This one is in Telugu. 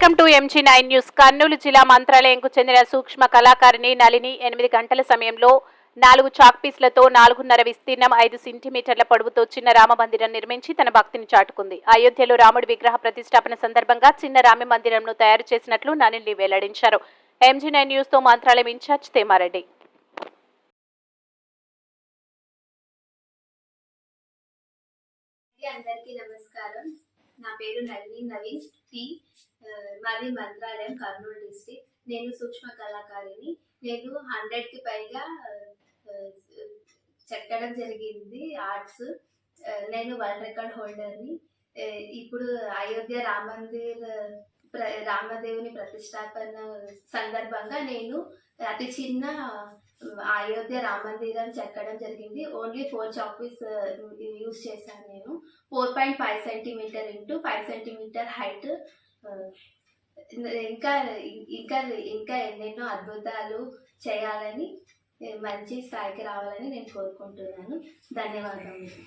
Welcome to MG nine news Kurnool జిల్లా మంత్రాలయంకు చెందిన సూక్ష్మ కళాకారిణి నలిని ఎనిమిది గంటల సమయంలో నాలుగు చాక్ పీస్లతో నాలుగున్నర విస్తీర్ణం ఐదు సెంటీమీటర్ల పొడవుతో చిన్న రామ మందిరం నిర్మించి తన భక్తిని చాటుకుంది. అయోధ్యలో రాముడి విగ్రహ ప్రతిష్టాపన సందర్భంగా చిన్న రామ మందిరంను తయారు చేసినట్లు నలిని వెల్లడించారు. ఎంజీ నైన్ న్యూస్తో మంత్రాలయం ఇన్ఛార్జ్ తేమారెడ్డి. అందరికీ నమస్కారం. నా పేరు నళిని నవీన్ టి ఆ, మాది మంత్రాలయం కర్నూలు డిస్టిక్ నేను సూక్ష్మ కళాకారిని నేను హండ్రెడ్కి పైగా చెక్కడం జరిగింది ఆర్ట్స్. నేను వరల్డ్ రికార్డ్ హోల్డర్ని. ఇప్పుడు అయోధ్య రామ మందిర్ ప్ర రామదేవుని ప్రతిష్టాపన సందర్భంగా నేను అతి చిన్న అయోధ్య రామ మందిరం చెక్కడం జరిగింది. ఓన్లీ ఫోర్ చాపీస్ యూస్ చేశాను నేను. Four point five centimetre into five centimetre height ఇంకా ఇంకా ఇంకా ఎన్నెన్నో అద్భుతాలు చేయాలని మంచి స్థాయికి రావాలని నేను కోరుకుంటున్నాను. ధన్యవాదములు.